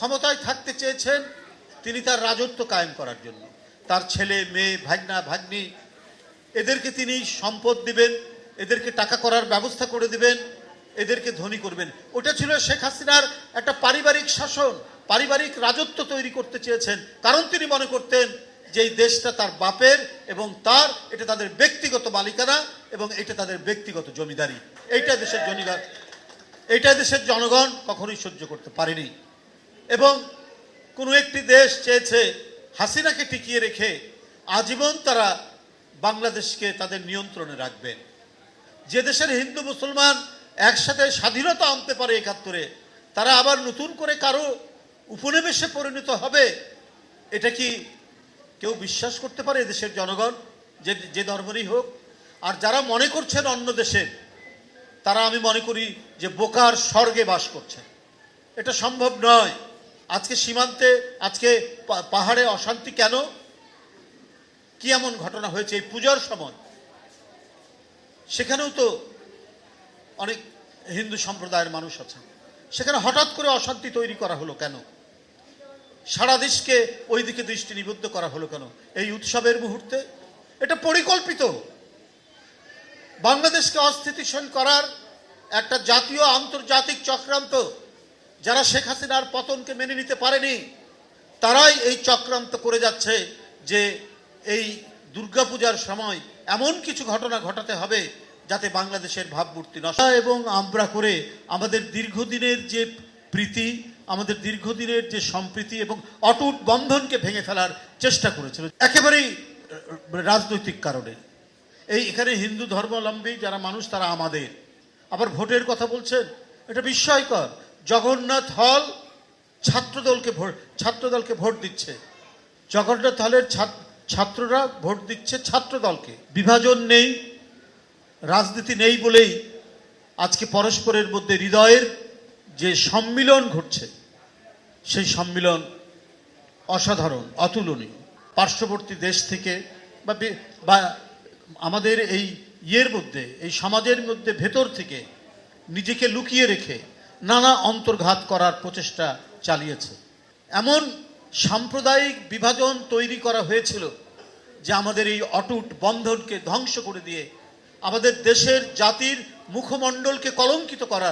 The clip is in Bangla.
ক্ষমতায় থাকতে চেয়েছেন তিনি তার রাজত্ব কায়েম করার জন্য। তার ছেলে, মেয়ে ভাগনা ভাগ্নি, এদেরকে তিনি সম্পদ দিবেন, এদেরকে টাকা করার ব্যবস্থা করে দিবেন, এদেরকে ধনী করবেন। ওটা ছিল শেখ হাসিনার একটা পারিবারিক শাসন, পারিবারিক রাজত্ব তৈরি করতে চেয়েছেন। কারণ তিনি মনে করতেন যে এই দেশটা তার বাপের এবং তার, এটা তাদের ব্যক্তিগত মালিকানা এবং এটা তাদের ব্যক্তিগত জমিদারি। এইটা দেশের জমিদার এইটা দেশের জনগণ কখনোই সহ্য করতে পারেনি। এবং কোনো একটি দেশ চেয়েছে হাসিনাকে টিকিয়ে রেখে আজীবন তারা বাংলাদেশকে তাদের নিয়ন্ত্রণে রাখবেন যে দেশের হিন্দু, মুসলমান একসাথে স্বাধীনতা আনতে পারে একাত্তরে, তারা আবার নতুন করে কারও উপনিবেশে পরিণত হবে, এটা কি কেউ বিশ্বাস করতে পারে দেশের জনগণ, যে যে ধর্মেরই হোক? আর যারা মনে করছেন অন্য দেশের, তারা আমি মনে করি যে বোকার স্বর্গে বাস করছেন। এটা সম্ভব নয়। আজকে সীমান্তে, আজকে পাহাড়ে অশান্তি কেন? কি এমন ঘটনা হয়েছে এই পূজার সময়? সেখানেও তো অনেক হিন্দু সম্প্রদায়ের মানুষ আছেন। সেখানে হঠাৎ করে অশান্তি তৈরি করা হলো কেন? সারা দেশকে ওই দিকে দৃষ্টি নিবদ্ধ করা হলো কেন? এই উৎসবের মুহূর্তে? এটা পরিকল্পিত। বাংলাদেশকে অস্থিতিশীল করার একটা জাতীয় আন্তর্জাতিক চক্রান্ত যারা শেখ হাসিনার পতনকে মেনে নিতে পারেনি, তারাই এই চক্রান্ত করে যাচ্ছে যে এই দুর্গাপূজার সময় এমন কিছু ঘটনা ঘটাতে হবে যাতে বাংলাদেশের ভাবমূর্তি নষ্ট এবং আমরা করে আমাদের দীর্ঘদিনের যে প্রীতি, আমাদের দীর্ঘদিনের যে সম্প্রীতি এবং অটুট বন্ধনকে ভেঙে ফেলার চেষ্টা করেছিল। একেবারেই রাজনৈতিক কারণে। এই এখানে হিন্দু ধর্মাবলম্বী যারা মানুষ, তারা আমাদের। আবার ভোটের কথা বলছেন, এটা বিস্ময়কর। জগন্নাথ হল ছাত্রদলকে ভোট ছাত্রদলকে ভোট দিচ্ছে। জগন্নাথ হলের ছাত্ররা ভোট দিচ্ছে ছাত্রদলকে। বিভাজন নেই, রাজনীতি নেই বলেই আজকে পরস্পরের মধ্যে হৃদয়ের যে সম্মিলন ঘটছে, সেই সম্মিলন অসাধারণ, অতুলনীয়। পার্শ্ববর্তী দেশ থেকে বা আমাদের এই ইয়ের মধ্যে, এই সমাজের মধ্যে ভেতর থেকে নিজেকে লুকিয়ে রেখে নানা অন্তর্ঘাত করার প্রচেষ্টা চালিয়েছে। এমন সাম্প্রদায়িক বিভাজন তৈরি করা হয়েছিল যে আমাদের এই অটুট বন্ধনকে ধ্বংস করে দিয়ে আমাদের দেশের জাতির মুখমণ্ডলকে কলঙ্কিত করার